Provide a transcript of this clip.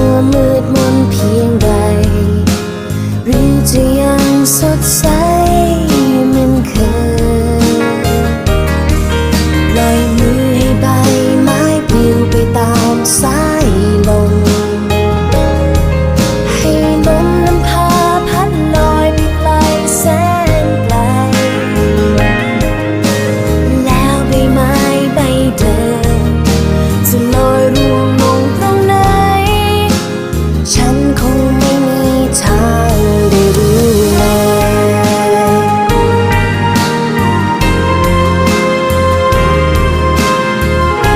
มัวมืดมนเพียงใด หรือจะยังสดใส